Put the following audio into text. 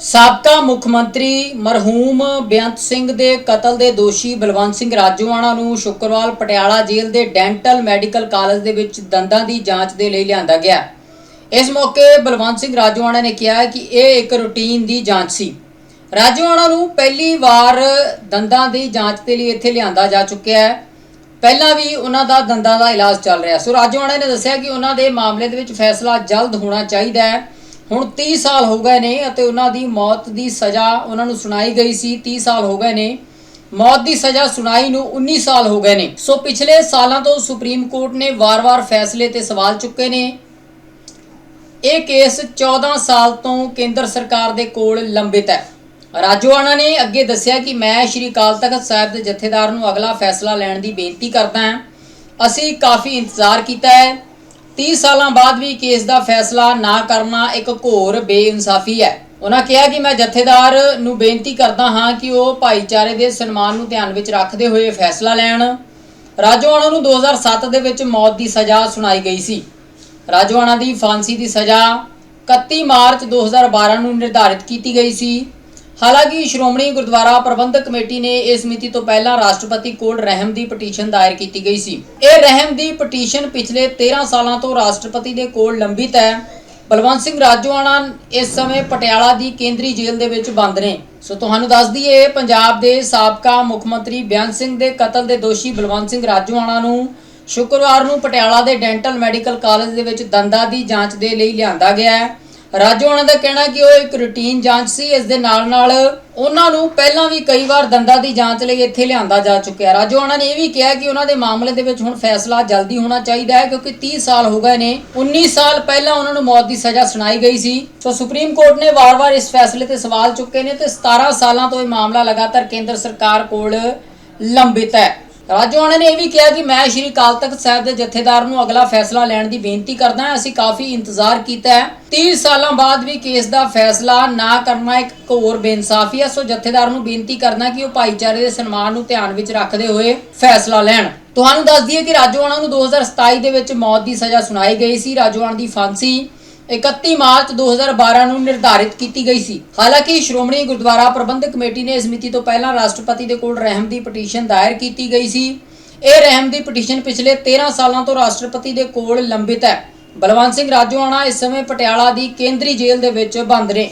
ਸਾਬਕਾ ਮੁੱਖ ਮੰਤਰੀ ਮਰਹੂਮ ਬੇਅੰਤ ਸਿੰਘ ਦੇ ਕਤਲ ਦੇ ਦੋਸ਼ੀ ਬਲਵੰਤ ਸਿੰਘ ਰਾਜੋਆਣਾ ਨੂੰ ਸ਼ੁੱਕਰਵਾਰ ਪਟਿਆਲਾ ਜੇਲ੍ਹ ਦੇ ਡੈਂਟਲ ਮੈਡੀਕਲ ਕਾਲਜ ਦੇ ਵਿੱਚ ਦੰਦਾਂ ਦੀ ਜਾਂਚ ਦੇ ਲਈ ਲਿਆਂਦਾ ਗਿਆ। ਇਸ ਮੌਕੇ ਬਲਵੰਤ ਸਿੰਘ ਰਾਜੋਆਣਾ ਨੇ ਕਿਹਾ ਕਿ ਇਹ ਇੱਕ ਰੂਟੀਨ ਦੀ ਜਾਂਚ ਸੀ। ਰਾਜੋਆਣਾ ਨੂੰ ਪਹਿਲੀ ਵਾਰ ਦੰਦਾਂ ਦੀ ਜਾਂਚ ਦੇ ਲਈ ਇੱਥੇ ਲਿਆਂਦਾ ਜਾ ਚੁੱਕਿਆ ਹੈ। ਪਹਿਲਾਂ ਵੀ ਉਹਨਾਂ ਦਾ ਦੰਦਾਂ ਦਾ ਇਲਾਜ ਚੱਲ ਰਿਹਾ। ਸੋ ਰਾਜੋਆਣਾ ਨੇ ਦੱਸਿਆ ਕਿ ਉਹਨਾਂ ਦੇ ਮਾਮਲੇ ਦੇ ਵਿੱਚ ਫੈਸਲਾ ਜਲਦ ਹੋਣਾ ਚਾਹੀਦਾ ਹੈ। ਹੁਣ 30 ਸਾਲ ਹੋ ਗਏ ਨੇ ਅਤੇ ਉਹਨਾਂ ਦੀ ਮੌਤ ਦੀ ਸਜ਼ਾ ਉਹਨਾਂ ਨੂੰ ਸੁਣਾਈ ਗਈ ਸੀ। 30 ਸਾਲ ਹੋ ਗਏ ਨੇ। ਮੌਤ ਦੀ ਸਜ਼ਾ ਸੁਣਾਈ ਨੂੰ 19 ਸਾਲ ਹੋ ਗਏ ਨੇ। ਸੋ ਪਿਛਲੇ ਸਾਲਾਂ ਤੋਂ ਸੁਪਰੀਮ ਕੋਰਟ ਨੇ ਵਾਰ-ਵਾਰ ਫੈਸਲੇ ਤੇ ਸਵਾਲ ਚੁੱਕੇ ਨੇ। ਇਹ ਕੇਸ 14 ਸਾਲ ਤੋਂ ਕੇਂਦਰ ਸਰਕਾਰ ਦੇ ਕੋਲ ਲੰਬਿਤ ਹੈ। ਰਾਜੋਆਣਾ ਨੇ ਅੱਗੇ ਦੱਸਿਆ ਕਿ ਮੈਂ ਸ਼੍ਰੀ ਅਕਾਲ ਤਖਤ ਸਾਹਿਬ ਦੇ ਜਥੇਦਾਰ ਨੂੰ ਅਗਲਾ ਫੈਸਲਾ ਲੈਣ ਦੀ ਬੇਨਤੀ ਕਰਦਾ ਹਾਂ। ਅਸੀਂ ਕਾਫੀ ਇੰਤਜ਼ਾਰ ਕੀਤਾ ਹੈ। 30 ਸਾਲਾਂ ਬਾਅਦ ਵੀ ਕੇਸ ਦਾ ਫੈਸਲਾ ਨਾ ਕਰਨਾ ਇੱਕ ਘੋਰ ਬੇਇਨਸਾਫੀ ਹੈ। ਉਹਨਾਂ ਕਿਹਾ ਕਿ ਮੈਂ ਜਥੇਦਾਰ ਨੂੰ ਬੇਨਤੀ ਕਰਦਾ ਹਾਂ ਕਿ ਉਹ ਭਾਈਚਾਰੇ ਦੇ ਸਨਮਾਨ ਨੂੰ ਧਿਆਨ ਵਿੱਚ ਰੱਖਦੇ ਹੋਏ ਫੈਸਲਾ ਲੈਣ। ਰਾਜੋਆਣਾ ਨੂੰ 2007 ਦੇ ਵਿੱਚ ਮੌਤ ਦੀ ਸਜ਼ਾ ਸੁਣਾਈ ਗਈ ਸੀ। ਰਾਜੋਆਣਾ ਦੀ ਫਾਂਸੀ ਦੀ ਸਜ਼ਾ 31 ਮਾਰਚ 2012 ਨੂੰ ਨਿਰਧਾਰਿਤ ਕੀਤੀ ਗਈ ਸੀ। ਹਾਲਾਂਕਿ ਸ਼੍ਰੋਮਣੀ ਗੁਰਦੁਆਰਾ ਪ੍ਰਬੰਧਕ ਕਮੇਟੀ ਨੇ ਇਸ ਮਿਤੀ ਤੋਂ ਪਹਿਲਾਂ ਰਾਸ਼ਟਰਪਤੀ ਕੋਲ ਰਹਿਮ ਦੀ ਪਟੀਸ਼ਨ ਦਾਇਰ ਕੀਤੀ ਗਈ ਸੀ। ਇਹ ਰਹਿਮ ਦੀ ਪਟੀਸ਼ਨ ਪਿਛਲੇ 13 ਸਾਲਾਂ ਤੋਂ ਰਾਸ਼ਟਰਪਤੀ ਦੇ ਕੋਲ ਲੰਬਿਤ ਹੈ। ਬਲਵੰਤ ਸਿੰਘ ਰਾਜੋਆਣਾ ਇਸ ਸਮੇਂ ਪਟਿਆਲਾ ਦੀ ਕੇਂਦਰੀ ਜੇਲ੍ਹ ਦੇ ਵਿੱਚ ਬੰਦ ਨੇ। ਸੋ ਤੁਹਾਨੂੰ ਦੱਸ ਦਈਏ, ਪੰਜਾਬ ਦੇ ਸਾਬਕਾ ਮੁੱਖ ਮੰਤਰੀ ਬਿਆਨ ਸਿੰਘ ਦੇ ਕਤਲ ਦੇ ਦੋਸ਼ੀ ਬਲਵੰਤ ਸਿੰਘ ਰਾਜੋਆਣਾ ਨੂੰ ਸ਼ੁੱਕਰਵਾਰ ਨੂੰ ਪਟਿਆਲਾ ਦੇ ਡੈਂਟਲ ਮੈਡੀਕਲ ਕਾਲਜ ਦੇ ਵਿੱਚ ਦੰਦਾਂ ਦੀ ਜਾਂਚ ਦੇ ਲਈ ਲਿਆਂਦਾ ਗਿਆ ਹੈ। ਰਾਜੋਆਣਾ ਦਾ ਕਹਿਣਾ ਕਿ ਉਹ ਇੱਕ ਰੂਟੀਨ ਜਾਂਚ ਸੀ, ਇਸ ਦੇ ਨਾਲ ਨਾਲ ਉਹਨਾਂ ਨੂੰ ਪਹਿਲਾਂ ਵੀ ਕਈ ਵਾਰ ਦੰਦਾਂ ਦੀ ਜਾਂਚ ਲਈ ਇੱਥੇ ਲਿਆਂਦਾ ਜਾ ਚੁੱਕਿਆ। ਰਾਜੋਆਣਾ ਨੇ ਇਹ ਵੀ ਕਿਹਾ ਕਿ ਉਹਨਾਂ ਦੇ ਮਾਮਲੇ ਦੇ ਵਿੱਚ ਹੁਣ ਫੈਸਲਾ ਜਲਦੀ ਹੋਣਾ ਚਾਹੀਦਾ ਹੈ ਕਿਉਂਕਿ 30 ਸਾਲ ਹੋ ਗਏ ਨੇ। 19 ਸਾਲ ਪਹਿਲਾਂ ਉਹਨਾਂ ਨੂੰ ਮੌਤ ਦੀ ਸਜ਼ਾ ਸੁਣਾਈ ਗਈ ਸੀ। ਸੋ ਸੁਪਰੀਮ ਕੋਰਟ ਨੇ ਵਾਰ-ਵਾਰ ਇਸ ਫੈਸਲੇ ਤੇ ਸਵਾਲ ਚੁੱਕੇ ਨੇ ਤੇ 17 ਸਾਲਾਂ ਤੋਂ ਇਹ ਮਾਮਲਾ ਲਗਾਤਾਰ ਕੇਂਦਰ ਸਰਕਾਰ ਕੋਲ ਲੰਬਿਤ ਹੈ। ਰਾਜੋਆਣਾ ਨੇ ਇਹ ਵੀ ਕਿਹਾ ਕਿ ਮੈਂ ਸ਼੍ਰੀ ਅਕਾਲ ਤਖਤ ਸਾਹਿਬ ਦੇ ਜਥੇਦਾਰ ਨੂੰ ਅਗਲਾ ਫੈਸਲਾ ਲੈਣ ਦੀ ਬੇਨਤੀ ਕਰਦਾ ਹਾਂ। ਅਸੀਂ ਕਾਫੀ ਇੰਤਜ਼ਾਰ ਕੀਤਾ ਹੈ। 30 ਸਾਲਾਂ ਬਾਅਦ ਵੀ ਕੇਸ ਦਾ ਫੈਸਲਾ ਨਾ ਕਰਨਾ ਇੱਕ ਘੋਰ ਬੇਇਨਸਾਫੀ ਹੈ ਸੋ ਜਥੇਦਾਰ ਨੂੰ ਬੇਨਤੀ ਕਰਨਾ ਕਿ ਉਹ ਭਾਈਚਾਰੇ ਦੇ ਸਨਮਾਨ ਨੂੰ ਧਿਆਨ ਵਿੱਚ ਰੱਖਦੇ ਹੋਏ ਫੈਸਲਾ ਲੈਣ। ਤੁਹਾਨੂੰ ਦੱਸ ਦਈਏ ਕਿ ਰਾਜੋਆਣਾ ਨੂੰ 2027 ਦੇ ਵਿੱਚ ਮੌਤ ਦੀ ਸਜ਼ਾ ਸੁਣਾਈ ਗਈ ਸੀ। ਰਾਜੋਆਣਾ ਦੀ ਫਾਂਸੀ 31 ਮਾਰਚ 2012 ਨੂੰ ਨਿਰਧਾਰਿਤ ਕੀਤੀ ਗਈ ਸੀ। ਹਾਲਾਂਕਿ, ਸ਼੍ਰੋਮਣੀ ਗੁਰਦੁਆਰਾ ਪ੍ਰਬੰਧਕ ਕਮੇਟੀ ਨੇ ਇਸ ਮਿਤੀ ਤੋਂ ਪਹਿਲਾਂ ਰਾਸ਼ਟਰਪਤੀ ਦੇ ਕੋਲ ਰਹਿਮ ਦੀ ਪਟੀਸ਼ਨ ਦਾਇਰ ਕੀਤੀ ਗਈ ਸੀ। ਇਹ ਰਹਿਮ ਦੀ ਪਟੀਸ਼ਨ ਪਿਛਲੇ 13 ਸਾਲਾਂ ਤੋਂ ਰਾਸ਼ਟਰਪਤੀ ਦੇ ਕੋਲ ਲੰਬਿਤ ਹੈ। ਬਲਵੰਤ ਸਿੰਘ ਰਾਜੋਆਣਾ ਇਸ ਸਮੇਂ ਪਟਿਆਲਾ ਦੀ ਕੇਂਦਰੀ ਜੇਲ੍ਹ ਦੇ ਵਿੱਚ ਬੰਦ ਨੇ।